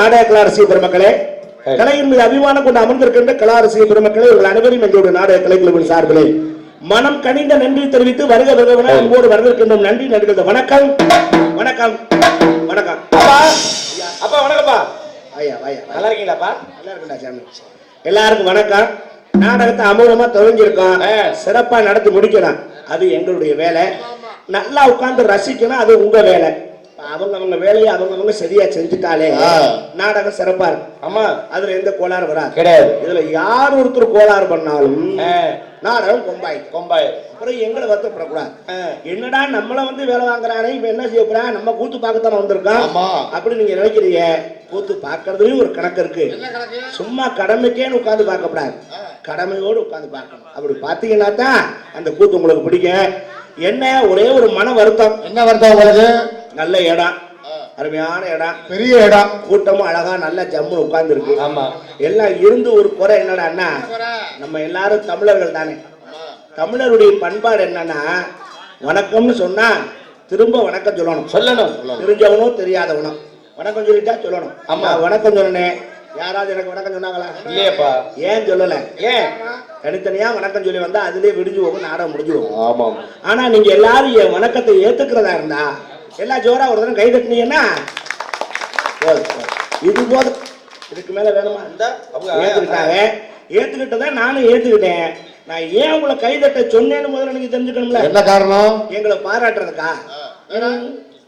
நாடக கலாரசிய பெருமக்களே கலையின் மீது அபிமானம் கொண்டு அமர்ந்திருக்கின்ற கலாரசிய பெருமக்களே உங்கள் அனைவரும் எங்களுடைய நாடக கலைக்குழுவின் சார்பிலே மனம் கனிந்த நன்றி தெரிவித்து வருக வருகவன அன்போடு வரவேற்கின்றோம். நன்றி நடிகர்கள் வணக்கம். வணக்கம். வணக்கம். அப்பா. அப்பா வணக்கம்ப்பா. ஐயா ஐயா நல்லா இருக்கீங்களாப்பா? நல்லா இருக்குடா சாமி. எல்லாருக்கும் வணக்கம். நாடகத்தை அமூலமா துவங்கியிருக்கோம் ஆ. சிறப்பா நடத்தி முடிக்கணும். அது எங்களுடைய வேலை. நல்லா உட்கார்ந்து ரசிக்கணும். அது உங்க வேலை. அவங்க வேலையை அவங்க அவங்க சரியா செஞ்சுட்டாலே. நாடகம் சிறப்பா இருக்கும். ஆமா. அதுல எந்த கோளாறு வராது. கிடையாது. இதுல யார் ஒருத்தர் கோளாறு பண்ணாலும் நாடகம் கொம்பாயிக்கும் கொம்பாய் அப்புறம் எங்களை வருத்தப்படக்கூடாது. என்னடா நம்மள வந்து வேலை வாங்குறானே இப்ப என்ன செய்ய போறான் நம்ம கூத்து பார்க்கத்தானே வந்திருக்கோம். அப்படி நீங்க நினைக்கிறீங்க? கூத்து பார்க்கறதுலயும் ஒரு கணக்கு இருக்கு. சும்மா கடமைக்கேன்னு உட்கார்ந்து பார்க்கக்கூடாது கடமையோடு உட்கார்ந்து பார்க்கணும். அப்படி பார்த்தீங்கன்னா தான் அந்த கூத்து உங்களுக்கு பிடிக்கும். என்ன? ஒரே ஒரு மன வருத்தம். என்ன வருத்தம் உங்களுக்கு? நல்ல இடம் அருமையான இடம் பெரிய இடம் கூட்டமும் அழகா நல்ல ஜம்முன்னு உட்கார்ந்து இருக்கு ஆமா. எல்லாம் இருந்து ஒரு குறை என்னடான்னா நம்ம எல்லாரும் தமிழர்கள் தானே. தமிழருடைய பண்பாடு என்னன்னா வணக்கம்னு சொன்னா திரும்ப வணக்கம் சொல்லணும். சொல்லணும் தெரிஞ்சவனோ தெரியாதவனோ. வணக்கம் சொல்லிட்டா சொல்லணும். ஆமா. வணக்கம் சொன்னேன். யாராவது எனக்கு வணக்கம் சொன்னாங்களா? இல்லையேப்பா. ஏன் சொல்லல? ஏன்? தனித்தனியா வணக்கம் சொல்லி வந்தா அதுலயே விடிஞ்சு போகும் நாடகம் முடிஞ்சு போகும். ஆமாம் ஆனா நீங்க எல்லாரும் என் வணக்கத்தை ஏத்துக்கிறதா இருந்தா எல்லா ஜோரா ஒரு தடவை கை போதும், போதும். இது போதும். இதுக்கு மேல வேணுமா? இந்த அவங்க ஏத்துக்கிட்டாங்க. ஏத்துக்கிட்டதை நானும் ஏத்துக்கிட்டேன். நான் ஏன் உங்களை கைதட்ட சொன்னேன்னு முதல்ல எனக்கு தெரிஞ்சுக்கணும்ல? என்ன காரணம்? எங்களை பாராட்டுறதுக்கா?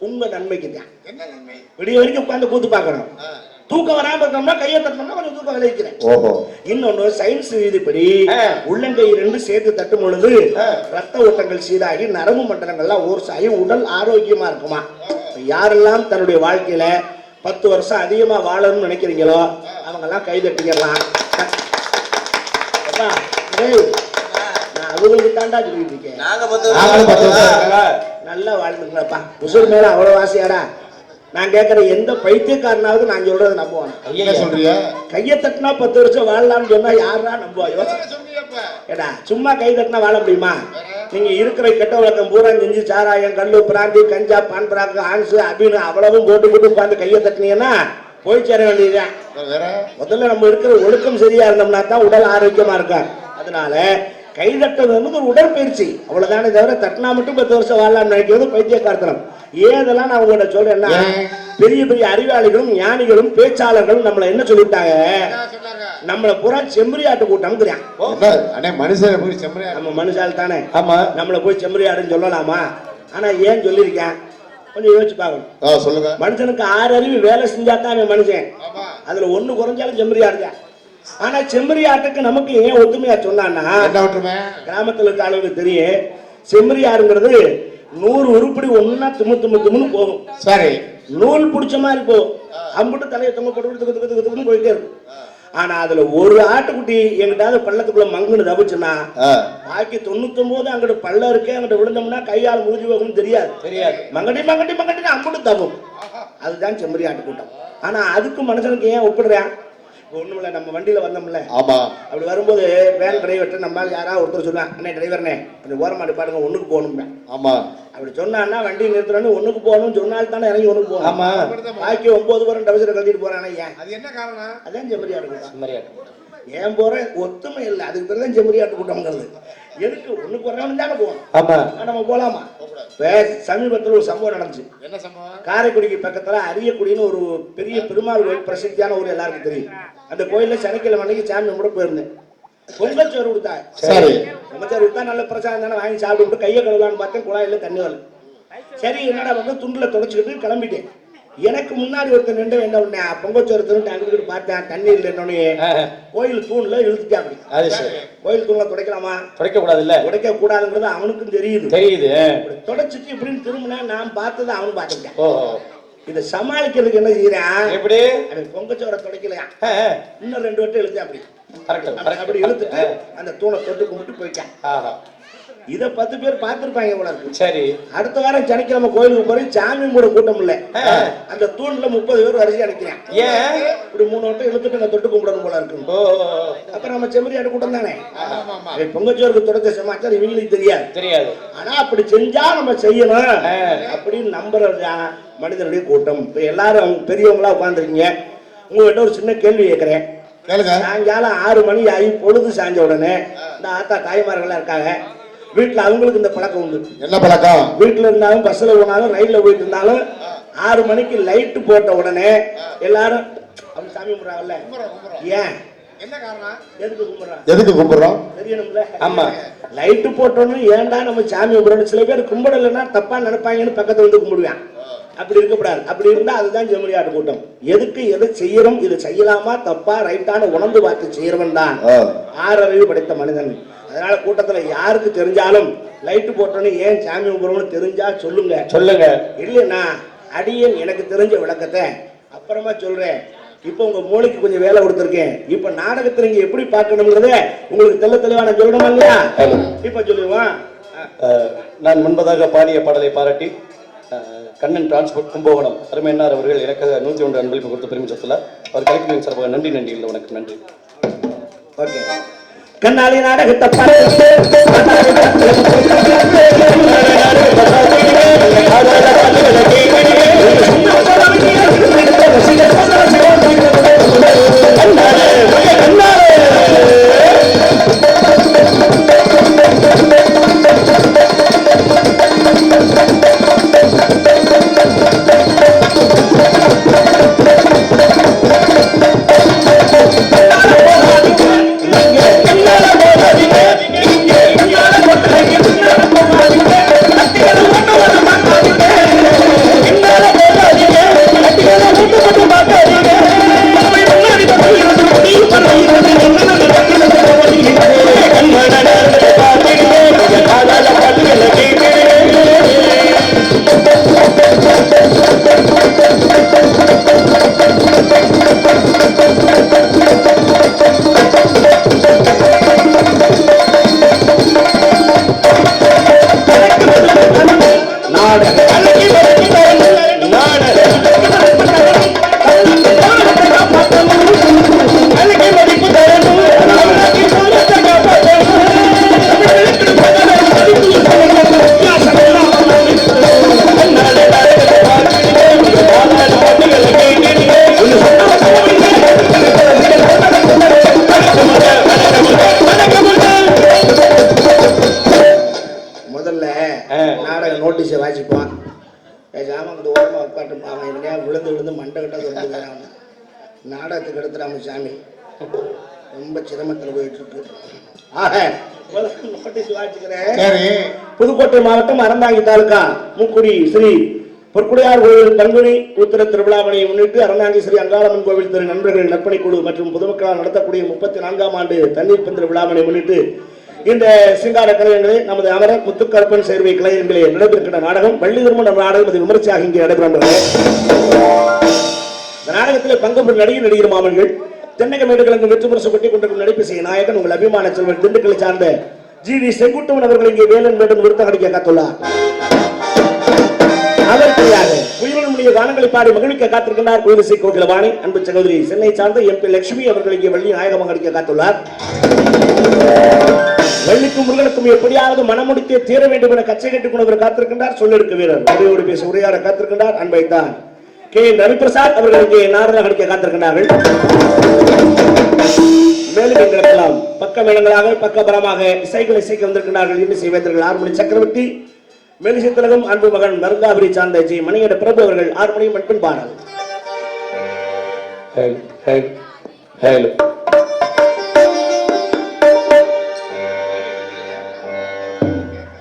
உங்க நன்மைக்கு தான் விடிய வரைக்கும் உட்கார்ந்து கூத்து பார்க்கணும். தூக்கம் வராம இருக்கணும்னா கையை தட்டணும்னா கொஞ்சம் தூக்கம் விளைவிக்கிறேன் ஓஹோ. இன்னொன்னு சயின்ஸ் விதிப்படி. உள்ளங்கை ரெண்டு சேர்த்து தட்டும் பொழுது. ரத்த ஓட்டங்கள் சீராகி நரம்பு மண்டலங்கள்லாம் ஓர்ஸாகி உடல் ஆரோக்கியமா இருக்குமா? யாரெல்லாம் தன்னுடைய வாழ்க்கையில பத்து வருஷம் அதிகமா வாழணும்னு நினைக்கிறீங்களோ அவங்க எல்லாம் கை தட்டிக்கலாம் அவங்களுக்கு தாண்டா சொல்லிட்டு இருக்கேன்? நல்லா வாழ்ந்துக்கிறப்பா உசுர் மேல அவ்வளவு ஆசையாடா. நான் கேட்கிற எந்த பைத்தியக்காரனாவது நான் சொல்றதை நம்புவானா. என்ன சொல்றீங்க கையை தட்டினா பத்து வருஷம் வாழலாம்னு சொன்னா யாரா நம்புவா? ஏடா சும்மா கை தட்டினா வாழ முடியுமா? நீங்க இருக்கிற கெட்ட வழக்கம் பூரா செஞ்சு சாராயம் கல்லு பிராந்தி கஞ்சா பான் பிராக்கு ஆன்சு அபின்னு அவ்வளவும் போட்டு போட்டு உட்காந்து கையை தட்டினீங்கன்னா போய் சேர வேண்டியதுதான். முதல்ல நம்ம இருக்கிற ஒழுக்கம் சரியா இருந்தோம்னா தான் உடல் ஆரோக்கியமா இருக்கும் அதனால கை தட்டுறது வந்து ஒரு உடற்பயிற்சி. அவ்வளவுதானே தவிர தட்டினா மட்டும் பத்து வருஷம் வாழலாம்னு நினைக்கிறது பைத்தியக்காரத்தனம். ஏன் இதெல்லாம் நான் உங்கள்ட்ட சொல்றேன்னா? பெரிய பெரிய அறிவாளிகளும் ஞானிகளும் பேச்சாளர்களும் நம்மளை என்ன சொல்லிவிட்டாங்க? நம்மளை பூரா என்ன? அண்ணே மனுஷன் போய் செம்மறியா நம்ம மனுஷால் தானே. ஆமா. நம்மளை போய் செம்பரியாடுன்னு சொல்லலாமா? ஆனா ஏன் சொல்லியிருக்கேன்? கொஞ்சம் யோசிச்சு பார்க்கணும். சொல்லுங்க. மனுஷனுக்கு ஆறு அறிவு வேலை செஞ்சா தான் மனுஷன். அதுல ஒண்ணு குறைஞ்சாலும் செம்மறியாடு ஆனா செம்மறியாட்டுக்கு நமக்கு ஏன் ஒத்துமையா சொன்னான்னா கிராமத்துல இருக்க ஆளுங்களுக்கு தெரியும் செம்மறியாடுங்கிறது நூறு உருப்படி ஒண்ணா தும்மு தும்மு தும்முன்னு போகும். சரி. நூல் பிடிச்ச மாதிரி போகும். அம்புட்டு தலையை தொங்க போட்டு துக்கு துக்கு துக்கு துக்குன்னு போயிட்டே இருக்கும். ஆனா அதுல ஒரு ஆட்டுக்குட்டி எங்கிட்டாவது பள்ளத்துக்குள்ள மங்குன்னு தவிச்சுன்னா பாக்கி தொண்ணூத்தொன்பது அங்கிட்டு பள்ளம் இருக்கே அங்கிட்ட விழுந்தோம்னா கையால் முடிஞ்சு போகும்னு தெரியாது. தெரியாது. மங்கட்டி மங்கட்டி மங்கட்டி அம்புட்டு தப்பும் அதுதான் செம்மறி ஆட்டு கூட்டம். ஆனா அதுக்கு மனுஷனுக்கு ஏன் ஒப்பிடுறேன்? ஒண்ணுமில்ல நம்ம வண்டியில வந்தோம்ல. ஆமா. அப்படி வரும்போது வேன் டிரைவர்கிட்ட நம்ம யாராவது ஒருத்தர் சொல்லுவான் அண்ணே டிரைவர்னே கொஞ்சம் ஓரமா பாருங்க ஒண்ணுக்கு போகணும் ஆமா. அப்படி சொன்னான்னா வண்டி நிறுத்துறோன்னு ஒண்ணுக்கு போகணும் சொன்னால் தானே இறங்கி ஒண்ணுக்கு போகணும். ஆமா. பாக்கி ஒன்பது பேரும் டபுசரை கட்டிட்டு போறானே ஏன்? அது என்ன காரணம்? அதான் செம்மறி ஆட்டு கூட்டம் செம்மறியாட்டு ஏன் போறேன்? ஒத்துமை இல்லை. அதுக்கு பேர் தான் செம்மறி ஆட்டு கூட்டம்ங்கிறது எதுக்கு? ஒண்ணுக்கு வரவனு தானே போகணும். ஆமா. நம்ம போலாமா? சமீபத்தில் ஒரு சம்பவம் நடந்துச்சு. என்ன சம்பவம்? காரைக்குடிக்கு பக்கத்துல அரியக்குடின்னு ஒரு பெரிய பெருமாள் கோயில் பிரசித்தியான ஊர் எல்லாருக்கும் தெரியும். அந்த கோயில்ல சனிக்கிழமை அன்னைக்கு சாமி கும்பிட போயிருந்தேன். பொங்கச்சோறு கொடுத்தா. சரி. பொங்கச்சோறு கொடுத்தா நல்ல பிரசாதம் தானே வாங்கி சாப்பிட்டு கையை கழுவலான்னு பார்த்தேன் குழாயில தண்ணி வரல. சரி என்னடா வந்து துண்டுல தொடச்சிக்கிட்டு கிளம்பிட்டேன். எனக்கு முன்னாடி ஒருத்தர் நின்று என்ன பண்ணேன் பொங்கச்சோறு தின்னு அங்கிட்டு பார்த்தேன் தண்ணி இல்லை என்னன்னு. கோயில் தூண்ல இழுத்துட்டேன் அப்படி. அது சரி. கோயில் தூண்ல துடைக்கலாமா? துடைக்க கூடாது இல்ல உடைக்க கூடாதுங்கிறது அவனுக்கும் தெரியுது. தெரியுது. தொடச்சிட்டு இப்படின்னு திரும்பினேன் நான் பார்த்ததை அவனும் பார்த்துட்டேன் ஓ இதை சமாளிக்கிறதுக்கு என்ன செய்யறேன் எப்படி? அவன் பொங்கச்சோரை துடைக்கலையா. இன்னும் ரெண்டு வட்டம் இழுத்து அப்படி- அப்படி இழுத்துட்டு அந்த தூணை தொட்டு கும்பிட்டு போயிட்டான். ஆஹா. இதை பத்து பேர் பார்த்திருப்பாங்க போல இருக்கு. சரி. அடுத்த வாரம் சனிக்கிழமை கோயிலுக்கு போய் சாமி மூட கூட்டம் இல்ல. அந்த தூண்ல முப்பது பேர் வரிசையா நிக்கிறேன் ஏன்? இப்படி மூணு வட்டம் இழுத்துட்டு நான் தொட்டு கும்பிடணும் போல இருக்கு. அப்புறம் நம்ம செம்மறியாடு கூட்டம் தானே? பொங்கச்சோருக்கு தொடச்ச சமாச்சாரம் இவங்களுக்கு தெரியாது. தெரியாது. ஆனா அப்படி செஞ்சா நம்ம செய்யணும். அப்படின்னு நம்புறது தான் மனிதனுடைய கூட்டம். இப்ப எல்லாரும் பெரியவங்களா உட்காந்துருக்கீங்க உங்ககிட்ட ஒரு சின்ன கேள்வி கேட்கிறேன். சாயங்காலம் ஆறு மணி ஆகி பொழுது சாய்ஞ்ச உடனே இந்த ஆத்தா தாய்மார்கள்லாம் இருக்காங்க. வீட்டுல அவங்களுக்கு இந்த பழக்கம் உண்டு. என்ன பழக்கம்? வீட்டுல இருந்தாலும் பஸ்ல போனாலும் ரயில்ல போயிட்டு இருந்தாலும் ஆறு மணிக்கு லைட் போட்ட உடனே எல்லாரும் அவங்க சாமி கும்பிடுறாங்கல்ல? ஏன்? என்ன காரணம் எதுக்கு கும்பிடுறாங்க எதுக்கு கும்பிடுறோம்? தெரியணும்ல? ஆமா. லைட்டு போட்டோன்னு ஏன்டா நம்ம சாமி கும்பிடணும் சில பேர் கும்பிடலைன்னா தப்பா நினைப்பாங்கன்னு பக்கத்துல வந்து கும்பிடுவேன். அப்படி இருக்கக்கூடாது. அப்படி இருந்தா அதுதான் செம்மறியாட்டு கூட்டம். எதுக்கு எதை செய்யறோம் இது செய்யலாமா தப்பா ரைட்டான உணர்ந்து பார்த்து செய்யறவன் தான். ஆறறிவு படைத்த மனிதன். அதனால கூட்டத்துல யாருக்கு தெரிஞ்சாலும் லைட்டு போட்டோன்னு ஏன் சாமி கும்பிடணும்னு தெரிஞ்சா சொல்லுங்க. சொல்லுங்க. இல்லைண்ணா அடியேன் எனக்கு தெரிஞ்ச விளக்கத்தை அப்புறமா சொல்றேன். இப்போ உங்க மூளைக்கு கொஞ்சம் வேலை கொடுத்துருக்கேன். இப்போ நாடகத்தை நீங்க எப்படி பார்க்கணுங்கிறத உங்களுக்கு தெள்ள தெளிவா நான் சொல்லணுமா இல்லையா? இப்போ சொல்லுவான் அஹ், நான் முன்பதாக பாடிய பாடலை பாராட்டி கண்ணன் டிரான்ஸ்போர்ட் கும்பகோணம் அருமையன்னார் அவர்கள் எனக்காக நூற்றி ஒன்று அன்பளிப்பு கொடுத்து பெருமை சொத்துல அவர் கலைக்குழுவின் சார்பாக நன்றி நன்றி இல்லை வணக்கம் நன்றி. ஓகே. கண்ணாலி நாடகத்தை பார்த்து நாடகத்துக்கு எடுத்துடாம சாமி ரொம்ப சிரமத்தில் போயிட்டு இருக்கு ஆக நோட்டீஸ் வாசிக்கிறேன் புதுக்கோட்டை மாவட்டம் அறந்தாங்கி தாலுகா மூக்குடி ஸ்ரீ பொற்குடையார் கோவில் பங்குனி உத்திர திருவிழாவினை முன்னிட்டு அறந்தாங்கி ஸ்ரீ அங்காளம்மன் கோவில் திரு நண்பர்கள் நற்பணி குழு மற்றும் பொதுமக்களால் நடத்தக்கூடிய முப்பத்தி நான்காம் ஆண்டு தண்ணீர் பந்திர விழாவினை முன்னிட்டு இந்த சிங்கார கலைஞர்களே நமது அமரர் முத்துக்கருப்பன் சேர்வை கலைஞர்களே நடைபெறுகின்ற நாடகம் வள்ளி திருமண நாடகம் அது விமர்சையாக இங்கே நடைபெறுகிறது இந்த நாடகத்தில் பங்கு நடிகர் நடிகர் மாமன்கள் தென்னக மேடுகளுக்கு வெற்றி முரசு கொட்டி கொண்டிருக்கும் நடிப்பிசை நாயகன் உங்கள் அபிமான செல்வன் திண்டுக்கலை சார்ந்த ஜி வி செங்குட்டுவன் அவர்கள் இங்கே வேலன் வேண்டும் விருத்தம் அடிக்க காத்துள்ளார். அதற்குள்ளாக உயிரினுடைய கானங்களை பாடி மகிழ்விக்க காத்திருக்கின்றார் குயிலிசை கோகிலவாணி அன்பு சகோதரி சென்னை சார்ந்த எம் பி லட்சுமி அவர்கள் இங்கே வள்ளி நாயகமாக அடிக்க காத்துள்ளார். வள்ளிக்கும் முருகனுக்கும் எப்படியாவது மனமுடித்தே தீர வேண்டும் என கச்சை கட்டுக் கொண்டவர் காத்திருக்கின்றார். சொல்லிருக்க வீரர் உரையோடு பேச உரையாட காத்திருக்கின்றார். அன்பை தான் கே. என் ரவிபிரசாத் அவர்கள் இங்கே நாரதாக அடிக்க காத்திருக்கிறார்கள். மேலும் எங்களுக்கெல்லாம் பக்க மேளங்களாக பக்கபலமாக இசைகளை இசைக்க வந்திருக்கிறார்கள். இன்னும் செய்வேந்தர்கள் ஆறுமணி சக்கரவர்த்தி மெலிசை திலகம் அன்பு மகன் மருந்தாபுரி சார்ந்த ஜி மணியட பிரபு அவர்கள் ஆறுமணி மண்பின் பாடல். ஹேலோ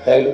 ஹேலோ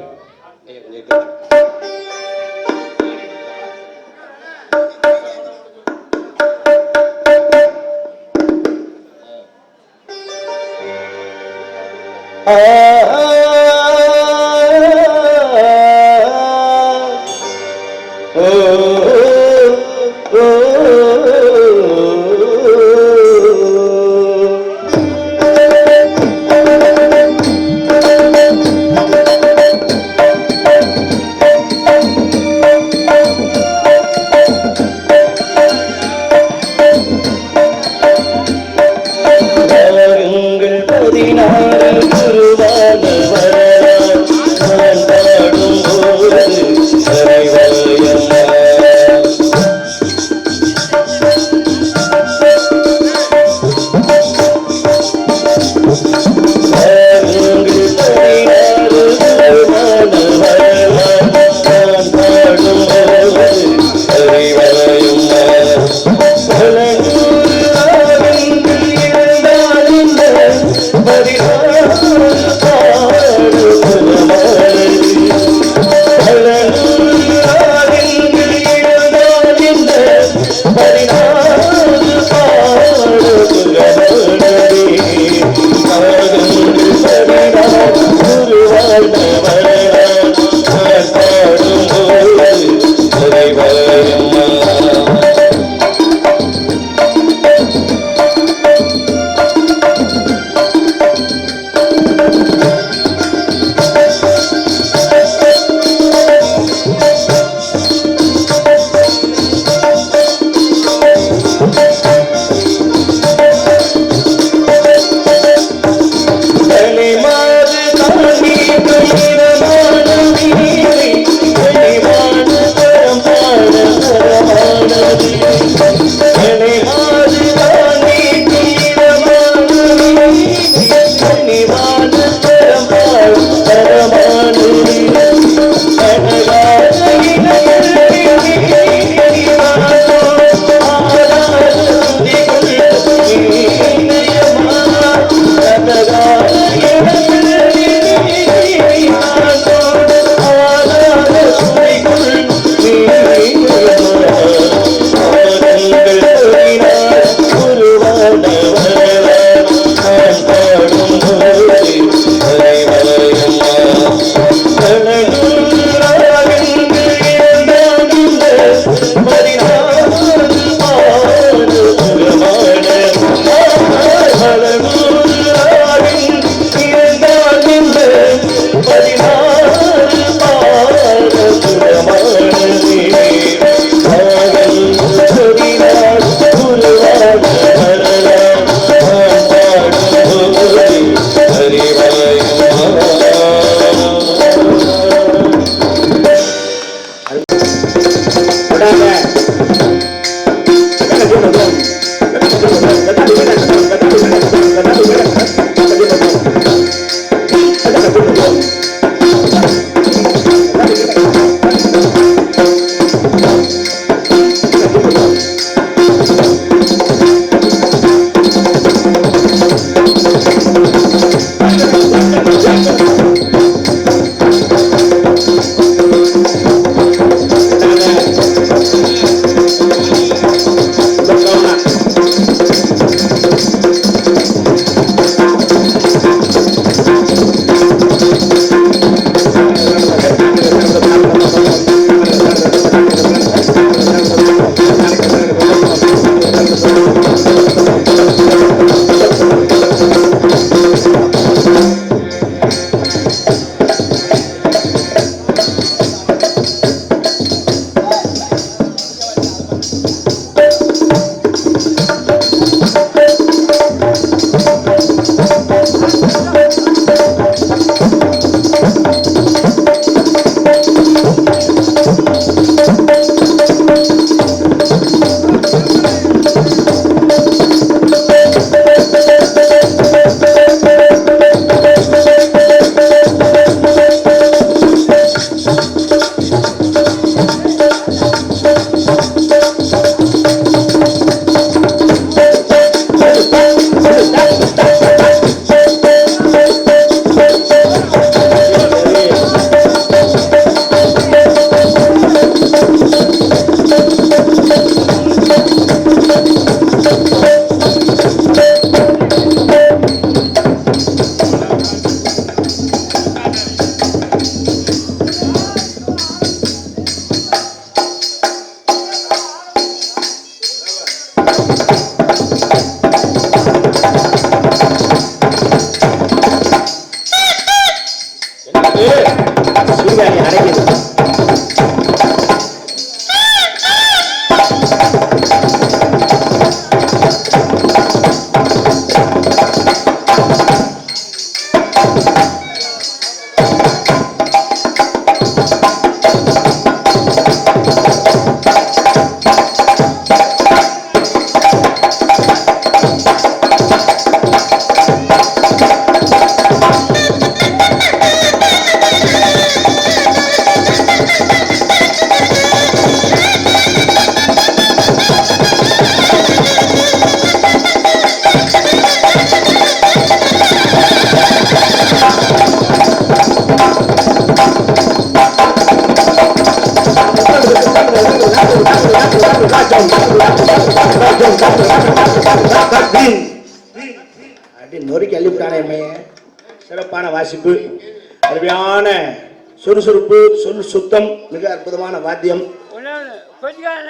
சுறுசுறுப்பு சொல் சுத்தம் மிக அற்புதமான வாத்தியம். கொஞ்சம்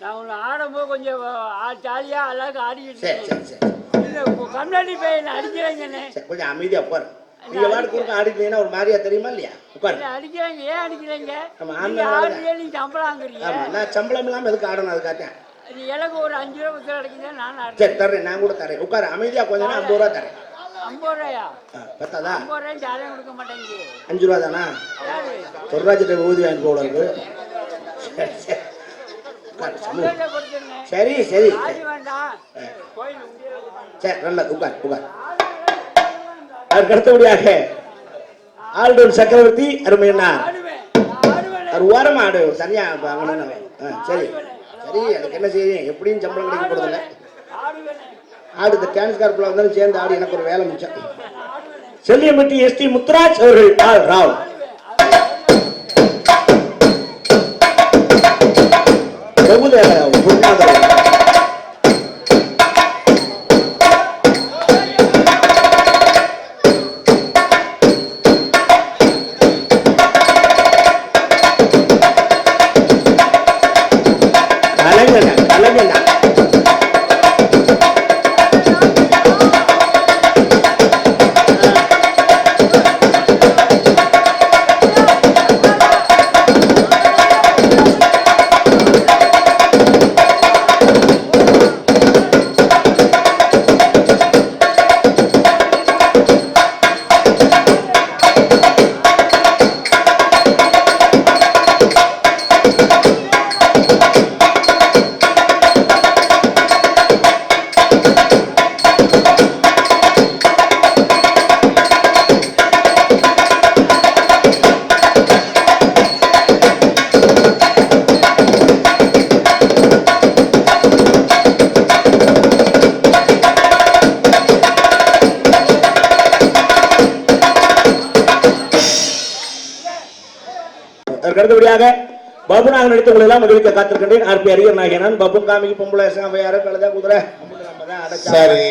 நான் உன்னை ஆடும்போது கொஞ்சம் ஜாலியாக எல்லாருக்கும் ஆடிக்கிட்டு சரி. சரி சரி பையன் அடிக்கிறாங்கண்ணே கொஞ்சம் அமைதியா உட்காரு. நீங்க வாடு கொடுக்க ஆடிட்டீங்கன்னா ஒரு மாதிரியா தெரியுமா இல்லையா? உட்காரு. அடிக்கிறாங்க ஏன் அடிக்கிறீங்க? நீங்கள் ஆம்பளை ஆடுறீங்க நீங்கள் சம்பளம் வாங்குறீங்க ஆமா நான் சம்பளம் இல்லாம எதுக்கு ஆடணும் அதுக்காக இது எனக்கு ஒரு அஞ்சு ரூபா பத்து கிடைக்குது நான் சரி தர்றேன் நான் கூட தரேன் உட்காரு அமைதியா கொஞ்ச நேரம் ஐம்பது ரூபா தரேன் ஐம்பது ரூபாயா? பத்தாதா? ஐம்பது ரூபாயும் ஜாலியாக கொடுக்க மாட்டேங்குது. அஞ்சு ரூபா தானா ஊதி வாங்கி சரி சரி. சரி நல்ல உட்கார் உட்கார். அதற்கு அடுத்தபடியாக ஆல்டோன் சக்கரவர்த்தி நான் ஆடுவேன். அவர் ஓரமா ஆடு தனியா வாங்கணும் சரி. சரி எனக்கு என்ன செய்யும் எப்படியும் சம்பளம் கிடைக்க போறதில்ல. ஆடு இந்த டான்ஸ் கார்பில் வந்தாலும் சேர்ந்து ஆடி எனக்கு ஒரு வேலை மிச்சம். செல்லியம்பட்டி எஸ் டி முத்துராஜ் அவர்கள் ஆல் ராவ். பிரபுதேவ அடுத்தபடியாக பபுனாக நடித்தவங்களை எல்லாம் மகிழ்க்க காத்திருக்கின்றேன். ஆர்பி அரியர் நாயகனான் பபு காமிக்கு பொம்பளை அவையார கழுத குதிரை. சரி.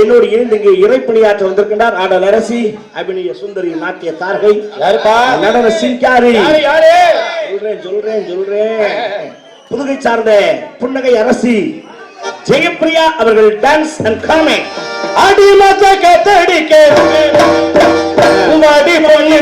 என்னோடு இணைந்து இங்கே இறைப்பணியாற்ற வந்திருக்கின்றார் ஆடல் அரசி அபிநய சுந்தரி நாட்டிய தார்கை நடன சிங்காரி. சொல்றேன் சொல்றேன் சொல்றேன். புதுகை சார்ந்த புன்னகை அரசி ஜெயப்பிரியா அவர்கள் டான்ஸ் அண்ட் காமெடி அடி மத்த கத்தடிக்க மடி பொண்ணு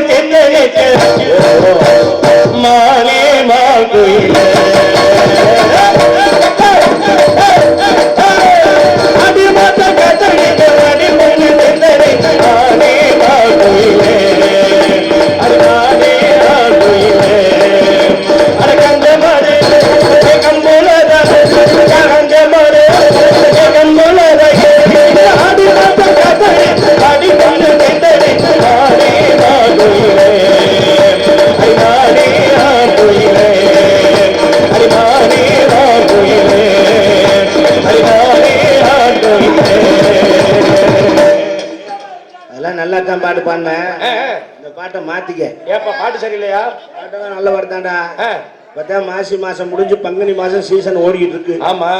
பார்த்தா மாசி மாசம் முடிஞ்சு பங்குனி மாசம் சீசன் ஓடிக்கிட்டு இருக்கு ஆமா.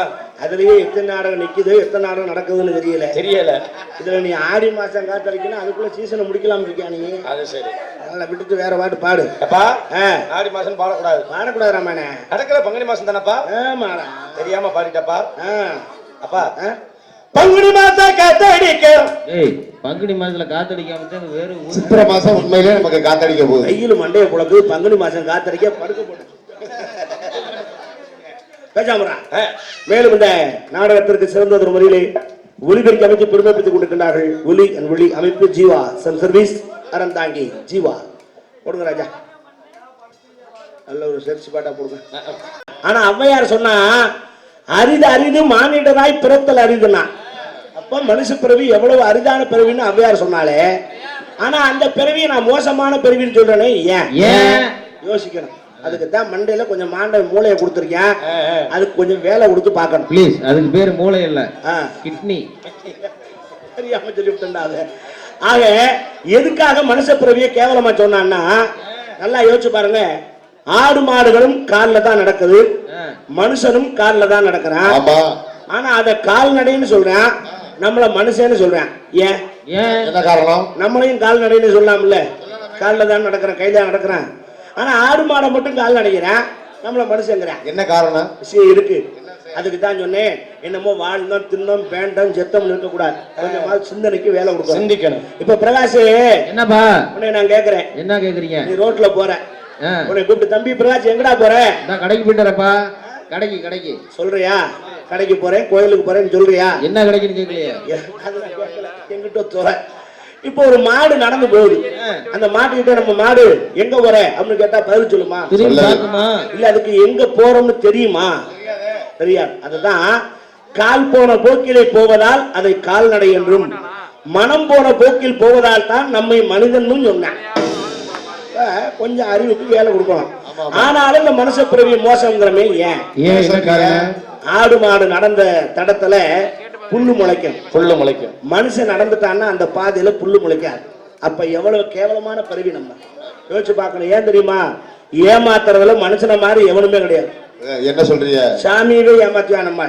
அதுலயே எத்தனை நாடகம் நிக்குது எத்தனை நாடகம் நடக்குதுன்னு தெரியல. தெரியல. இதுல நீ ஆடி மாசம் காத்தடிக்கணும் அதுக்குள்ள சீசனை முடிக்கலாம் இருக்கியா நீ? அது சரி. அதனால விட்டுட்டு வேற பாட்டு பாடு. அப்பா ஆடி மாசம் பாடக்கூடாது. பாடக்கூடாது ராமாயணே. நடக்கிற பங்குனி மாசம் தானப்பா? ஆமாடா. தெரியாம பாடிட்டப்பா. அப்பா. பங்குனி மாசம் காத்தடிக்க. ஏய் பங்குனி மாசத்துல காத்தடிக்காம வேற சித்திரை மாசம் உண்மையிலே நமக்கு காத்தடிக்க போகுது. வெயில் மண்டைய புழக்கு பங்குனி மாசம் காத்தடிக்க படுக்க போட்டு பேசாமரா மேலும் இந்த நாடகத்திற்கு சிறந்ததொரு முறையிலே ஒலிபெருக்கி அமைத்து பெருமைப்படுத்திக் கொண்டிருக்கின்றார்கள் ஒலி அண்ட் ஒளி அமைப்பு ஜீவா சன் சர்வீஸ் அறந்தாங்கி ஜீவா. போடுங்க ராஜா. நல்ல ஒரு செர்ச் பாட்டா போடுங்க. ஆனா ஔவையார் சொன்னா அரிது அரிது மானிடராய் பிறத்தல் அரிதுனா அப்ப மனுஷ பிறவி எவ்வளவு அரிதான பிறவின்னு ஔவையார் சொன்னாலே ஆனா அந்த பிறவியை நான் மோசமான பிறவின்னு சொல்றேனே ஏன்? ஏன்? யோசிக்கணும். அதுக்கு தான் மண்டையில கொஞ்சம் மாண்ட மூளையை கொடுத்துருக்கேன். அதுக்கு கொஞ்சம் வேலை கொடுத்து பார்க்கணும். ப்ளீஸ் அதுக்கு பேரு மூளை இல்ல. கிட்னி தெரியாம சொல்லிவிட்டேன்டா அது. ஆக எதுக்காக மனுஷ பிறவியை கேவலமா சொன்னான்னா நல்லா யோசிச்சு பாருங்க. ஆடு மாடுகளும் கால்ல தான் நடக்குது. மனுஷனும் கால்ல தான் நடக்கிறான். ஆமா. ஆனா அத கால்நடைன்னு சொல்றேன். நம்மள மனுஷன்னு சொல்றேன். ஏன்? என்ன காரணம்? நம்மளையும் கால்நடைன்னு சொல்லலாம்ல காலில் தான் நடக்கிறேன் கையில தான் நடக்கிறேன். ஆனா ஆடு மாடை மட்டும் கால் நடைக்கிறேன் நம்மள மனுஷங்கிறேன். என்ன காரணம்? விஷயம் இருக்கு. அதுக்கு தான் சொன்னேன். என்னமோ வாழ்ந்தோம் தின்னோம் வேண்டோம் செத்தோம் இருக்கக்கூடாது. கொஞ்சமா சிந்தனைக்கு வேலை கொடுக்கணும். சிந்திக்கணும். இப்ப பிரகாஷ் என்னப்பா? உன்னை நான் கேக்குறேன். என்ன கேக்குறீங்க? நீ ரோட்ல போற. உன்னை கூப்பிட்டு தம்பி பிரகாஷ் எங்கடா போற? நான் கடைக்கு போயிட்டு கடைக்கு கடைக்கு. சொல்றியா? கடைக்கு போறேன் கோயிலுக்கு போறேன்னு சொல்றியா? என்ன கடைக்குன்னு கேட்கலையே. எங்கிட்ட தோற இப்போ ஒரு மாடு நடந்து போகுது. அந்த மாட்டுக்கிட்ட நம்ம மாடு எங்க போற? அப்படின்னு கேட்டா பதில் சொல்லுமா? இல்ல அதுக்கு எங்க போறோம்னு தெரியுமா? தெரியாது. அதுதான் கால் போன போக்கிலே போவதால் அதை கால்நடை என்றும் மனம் போன போக்கில் போவதால் தான் நம்மை மனிதனும் சொன்னான் கொஞ்சம் அறிவுக்கு வேலை கொடுக்கணும் ஆனாலும் இந்த மனுஷ பிறவி மோசங்கிறமே ஏன்? ஆடு மாடு நடந்த தடத்துல புல்லு முளைக்கும். புல்லு முளைக்கும். மனுஷன் நடந்துட்டான்னா அந்த பாதையில புல்லு முளைக்காது. அப்ப எவ்வளவு கேவலமான பிறவி நம்ம? யோசிச்சு பார்க்கணும். ஏன் தெரியுமா? ஏமாத்துறதுல மனுஷனை மாதிரி எவனுமே கிடையாது. என்ன சொல்றீங்க? சாமியவே ஏமாத்துவான் நம்ம?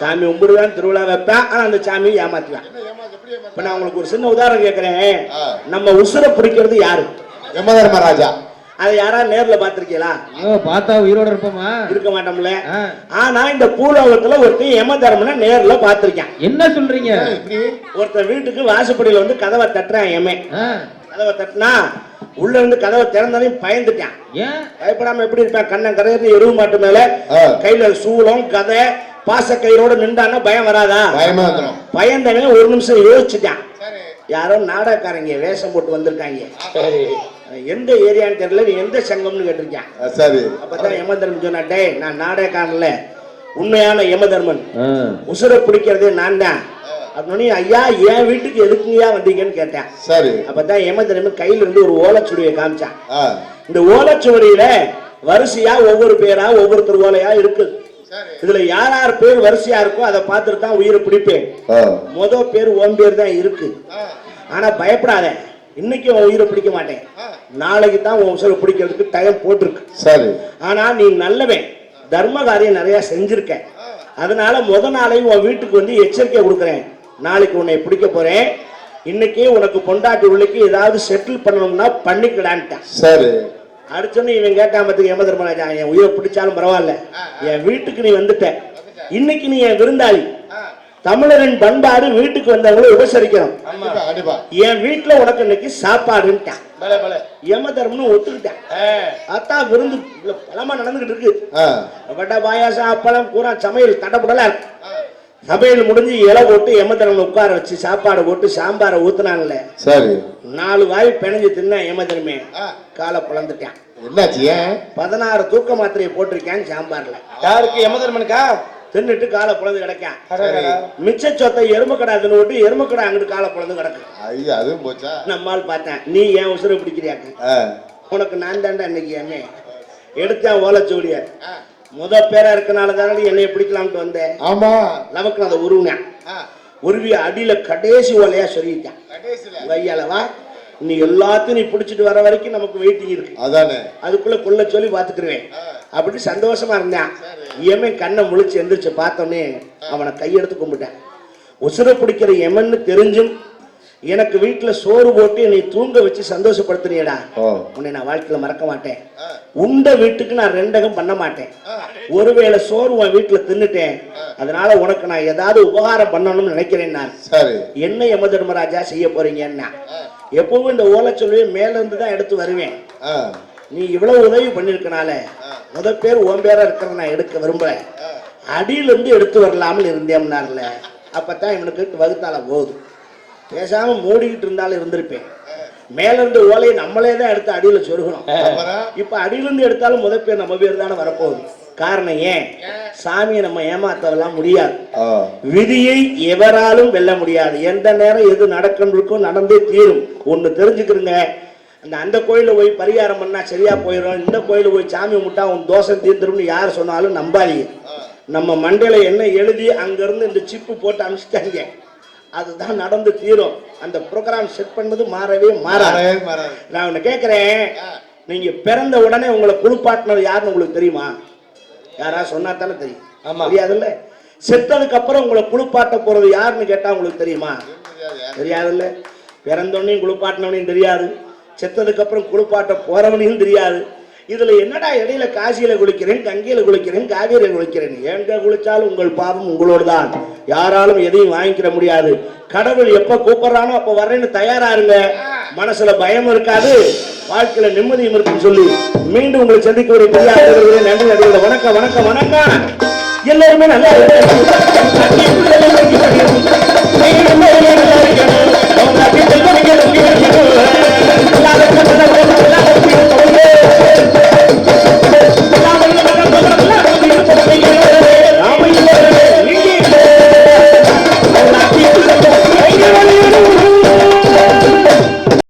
சாமி கும்பிடுவான் திருவிழா வைப்பான் ஆனா அந்த சாமியை ஏமாத்துவான் இப்ப நான் உங்களுக்கு ஒரு சின்ன உதாரணம் கேட்கிறேன். நம்ம உசுரை பிடிக்கிறது யாரு? யமதர்மராஜா அதை யாரா நேர்ல பாத்திருக்கீங்களா பார்த்தா உயிரோட இருப்போமா? இருக்க மாட்டோம்ல. ஆனா இந்த பூலோகத்துல ஒருத்தன் யம தர்மனை நேர்ல பாத்திருக்கான் என்ன சொல்றீங்க? ஒருத்தன் வீட்டுக்கு வாசப்படியில வந்து கதவை தட்டுறான் எமே கதவை தட்டினா உள்ள இருந்து கதவை திறந்ததையும் பயந்துட்டான். பயப்படாம எப்படி இருப்பான்? கண்ணன் கரையிறது எருவு மாட்டு மேல. கையில சூளம் கதை பாசக்கயிறோட நின்றான்னா பயம் வராதா? பயமா பயந்தவன் ஒரு நிமிஷம் யோசிச்சுட்டான். யாரோ நாடகக்காரங்க வேஷம் போட்டு வந்திருக்காங்க. சரி. எந்த ஏரியான்னு தெரியல நீ எந்த சங்கம்னு கேட்டிருக்கான் சரி. அப்பதான் யமதர்மன் சொன்னா டேய் நான் நாடகக்காரன்ல உண்மையான யமதர்மன். ஆ, உசுரை பிடிக்கிறதே நான் தான் அப்படின்னு ஐயா என் வீட்டுக்கு எதுக்குங்கயா வந்தீங்கன்னு கேட்டேன். சரி. அப்பதான் யமதர்மன் கையில இருந்து ஒரு ஓலைச்சுடியை காமிச்சான். இந்த ஓலைச்சுவடியில வரிசையா ஒவ்வொரு பேரா ஒவ்வொருத்தர் ஓலையா இருக்கு. இதுல யார் யார் பேர் வரிசையா இருக்கோ அதை பார்த்துட்டு தான் உயிரை பிடிப்பேன். முத பேர் ஓம் பேர் தான் இருக்கு. ஆனா பயப்படாத. இன்னைக்கு உன் உயிரை பிடிக்க மாட்டேன். நாளைக்கு தான் உன் உசுரை பிடிக்கிறதுக்கு டைம் போட்டிருக்கு. சரி. ஆனா நீ நல்லவன். தர்ம காரியம் நிறைய செஞ்சிருக்க. அதனால முத நாளை உன் வீட்டுக்கு வந்து எச்சரிக்கை கொடுக்குறேன். நாளைக்கு உன்னை பிடிக்க போறேன். இன்னைக்கே உனக்கு பொண்டாட்டி உள்ளுக்கு ஏதாவது செட்டில் பண்ணணும்னா பண்ணிக்கடான்ட்டான் சரி. அடிச்சோன்னு இவன் கேட்டான் பத்துக்கு யம தர்மராஜா என் உயிரை பிடிச்சாலும் பரவாயில்ல. என் வீட்டுக்கு நீ வந்துட்ட. இன்னைக்கு நீ என் விருந்தாளி. தமிழரின் பண்பாடு வீட்டுக்கு வந்தவங்களை உபசரிக்கணும். என் வீட்டுல உனக்கு இன்னைக்கு சாப்பாடுன்ட்டான். யம தர்மம்னு ஒத்துக்கிட்டான். அதான் விருந்து பலமா நடந்துகிட்டு இருக்கு. வடை பாயாசம் அப்பளம் பூரா சமையல் தடபுடலா இருக்கு. சமையல் முடிஞ்சு இலை போட்டு யமதர்மன் உட்கார வச்சு சாப்பாடு போட்டு சாம்பாரை ஊத்துனாங்கல்ல. சரி. நாலு வாய் பிணைஞ்சு தின்ன யமதர்மே காலை பிளந்துட்டான். என்னாச்சு பதினாறு தூக்க மாத்திரையை போட்டிருக்கேன் சாம்பார்ல. யாருக்கு? யமதர்மனுக்கா தின்னுட்டு காலை கிடக்கான். அடடடா. மிச்ச சொத்தை எருமக்கடா தின்னு விட்டு எருமக்கடா அங்கிட்டு காலை பிளந்து கிடக்கு. ஐயா அதுவும் போச்சா? நம்மால் பார்த்தேன். நீ ஏன் உசுரை பிடிக்கிறியாக்கு? உனக்கு நான் தாண்டா இன்னைக்கு ஏமே எடுத்தேன் ஓலைச்சோடிய முத பேரா இருக்கனால தானே என்னை பிடிக்கலாம்ட்டு வந்தேன். ஆமா. நமக்கு அதை உருவினேன். உருவி அடியில கடைசி ஓலையா சொல்லிட்டான். வையாலவா நீ எல்லாத்தையும் நீ பிடிச்சிட்டு வர வரைக்கும் நமக்கு வெயிட்டிங் இருக்கு. அதானே. அதுக்குள்ள கொள்ள சொல்லி பாத்துக்கிருவேன் அப்படி சந்தோஷமா இருந்தான். எமன் கண்ணை முழிச்சு எந்திரிச்சு பார்த்தோன்னே அவனை கையெடுத்து கும்பிட்டேன். உசுரை பிடிக்கிற எமன்னு தெரிஞ்சும் எனக்கு வீட்டுல சோறு போட்டு என்னை தூங்க வச்சு சந்தோஷப்படுத்துறியடா. உன்னை நான் வாழ்க்கையில மறக்க மாட்டேன். உண்ட வீட்டுக்கு நான் ரெண்டகம் பண்ண மாட்டேன். ஒருவேளை சோறு உன் வீட்டுல தின்னுட்டேன். அதனால உனக்கு நான் ஏதாவது உபகாரம் பண்ணணும்னு நினைக்கிறேன் நான். என்ன யம தர்மராஜா செய்ய போறீங்கன்னா எப்பவும் இந்த ஓலைச்சொல்லியை மேல இருந்து தான் எடுத்து வருவேன். நீ இவ்வளவு உதவி பண்ணிருக்கனால முத பேர் உன் பேரா இருக்கிறத நான் எடுக்க விரும்பல அடியில இருந்து எடுத்து வரலாமல் இருந்தேன்னார்ல அப்பதான் இவனுக்கு வகுத்தால போகுது. பேசாம மூடிக்கிட்டு இருந்தாலும் இருந்திருப்பேன். மேல இருந்து ஓலையை நம்மளே தான் எடுத்து அடியில சொருகணும். இப்ப அடியில இருந்து எடுத்தாலும் முத பேர் நம்ம பேர் தானே வரப்போகுது. காரணம் ஏன்? சாமியை நம்ம ஏமாத்தவெல்லாம் முடியாது. விதியை எவராலும் வெல்ல முடியாது. எந்த நேரம் எது இருக்கோ நடந்தே தீரும். ஒண்ணு தெரிஞ்சுக்கிறங்க அந்த அந்த கோயில போய் பரிகாரம் பண்ணா சரியா போயிடும். இந்த கோயில போய் சாமி முட்டா உன் தோஷம் தீர்ந்துரும்னு யார் சொன்னாலும் நம்பாதீங்க. நம்ம மண்டையில என்ன எழுதி அங்கிருந்து இந்த சிப்பு போட்டு அனுப்பிச்சிட்டாங்க. அதுதான் நடந்து தீரும். அந்த ப்ரோக்ராம் செட் பண்ணது மாறவே மாறாது. நான் உன்னை கேட்குறேன் நீங்க பிறந்த உடனே உங்களை குளிப்பாட்டினது யாருன்னு உங்களுக்கு தெரியுமா? யாரா சொன்னா தானே தெரியும். ஆமா. தெரியாதுல்ல? செத்ததுக்கு அப்புறம் உங்களை குளிப்பாட்ட போறது யாருன்னு கேட்டா உங்களுக்கு தெரியுமா? தெரியாது. தெரியாதுல்ல? பிறந்தோடனையும் குளிப்பாட்டினவனையும் தெரியாது. செத்ததுக்கு அப்புறம் குளிப்பாட்ட போறவனையும் தெரியாது. இதுல என்னடா இடையில காசியில குளிக்கிறேன் கங்கையில குளிக்கிறேன் காவேரியில குளிக்கிறேன்? எங்க குளிச்சாலும் உங்கள் பாவம் உங்களோடு தான் யாராலும் எதையும் வாங்கிக்கிற முடியாது. கடவுள் எப்ப கூப்பிடுறானோ அப்ப வர்றேன்னு தயாரா இருங்க. மனசுல பயம் இருக்காது. வாழ்க்கையில நிம்மதியும் இருக்குன்னு சொல்லி மீண்டும் உங்களை சந்திக்க ஒரு பெரிய நன்றி நடிகர்கள் வணக்கம் வணக்கம் வணக்கம். எல்லாருமே நல்லா இருக்கணும். Thank you.